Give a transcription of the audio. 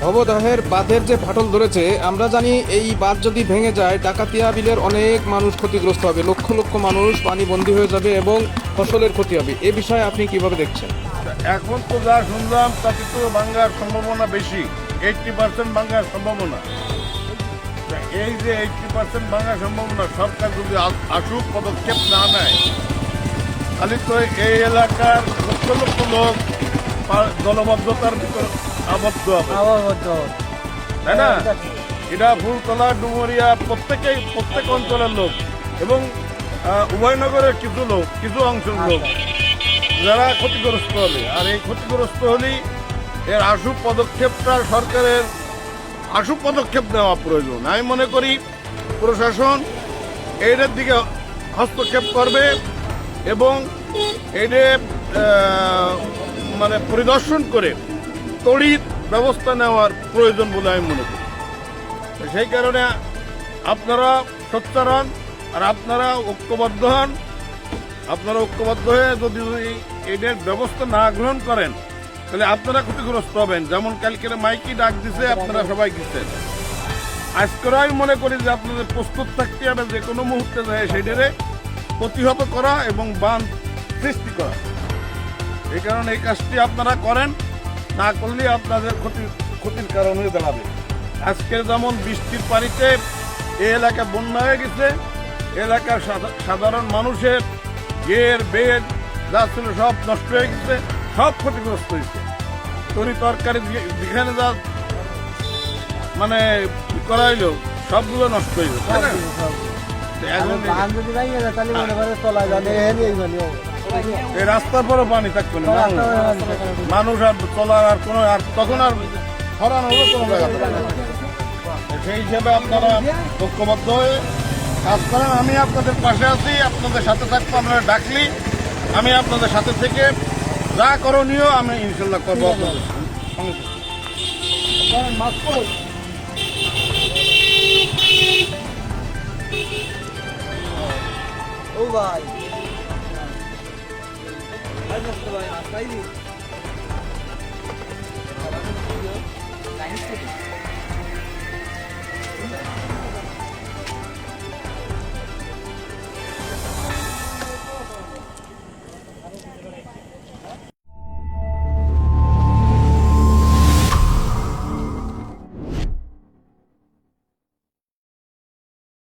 ভবদহের বাঁধের যে ফাটল ধরেছে, আমরা জানি এই বাঁধ যদি ভেঙে যায়, ডাকাতিয়া বিলের অনেক মানুষ ক্ষতিগ্রস্ত হবে। লক্ষ লক্ষ মানুষ পানি বন্দী হয়ে যাবে এবং ফসলের ক্ষতি হবে। এ বিষয়ে আপনি কীভাবে দেখছেন? এখন তো যা শুনলাম, তাতে তো ভাঙ্গার সম্ভাবনা বেশি। এইটটি পার্সেন্ট ভাঙ্গার সম্ভাবনা। এই যে এইটটি পার্সেন্ট ভাঙ্গার সম্ভাবনা, সরকার যদি আ- আশু পদক্ষেপ না নেয়, তাহলে তো এই এলাকার লক্ষ লক্ষ লোক জলবদ্ধতার ভিতর আবদ্ধ হবে। তাই না? এটা ফুলতলা ডুমুরিয়া প্রত্যেকেই প্রত্যেক অঞ্চলের লোক এবং উভয়নগরের কিছু লোক কিছু অংশের লোক যারা ক্ষতিগ্রস্ত হবে আর এই ক্ষতিগ্রস্ত হলেই এর আশু পদক্ষেপটা সরকারের আশু পদক্ষেপ নেওয়া প্রয়োজন। আমি মনে করি প্রশাসন এইটার দিকে হস্তক্ষেপ করবে এবং এটা মানে পরিদর্শন করে তড়িৎ ব্যবস্থা নেওয়ার প্রয়োজন বলে আমি মনে করি। সেই কারণে আপনারা সোচ্চার হন আর আপনারা ঐক্যবদ্ধ হন। আপনারা ঐক্যবদ্ধ হয়ে যদি এদের ব্যবস্থা না গ্রহণ করেন, তাহলে আপনারা ক্ষতিগ্রস্ত হবেন। যেমন কালকের মাইকি ডাক দিছে, আপনারা সবাই গেছেন। আজকের আমি মনে করি যে আপনাদের প্রস্তুত থাকতে হবে যে কোনো মুহূর্তে যায় সেটারে প্রতিহত করা এবং বান সৃষ্টি করা। এই কারণে এই কাজটি আপনারা করেন। না করলে আপনাদের ক্ষতি ক্ষতির কারণ হয়ে দাঁড়াবে। আজকের যেমন বৃষ্টির পানিতে এই এলাকা বন্যা হয়ে গেছে এলাকার সাধারণ মানুষের গের বেদ যা ছিল সব নষ্ট হয়ে গেছে সব ক্ষতিগ্রস্ত হয়েছে। তরি তরকারি যেখানে যা মানে করা হইল সবগুলো নষ্ট হয়ে? তো এখন এই রাস্তার পরে পানি থাকবে না মানুষ- আর চলার আর কোনো আর তখন আর সরানো হলো কোনো জায়গা সেই হিসাবে আপনারা ঐক্যবদ্ধ হয়ে কাজ করেন। আমি আপনাদের পাশে আছি, আপনাদের সাথে থাকব, আপনারা ডাকলি, আমি আপনাদের সাথে থেকে যা করণীয় আমি ইনশাল্লাহ করব আপনাদের সঙ্গে। ありがとうございます。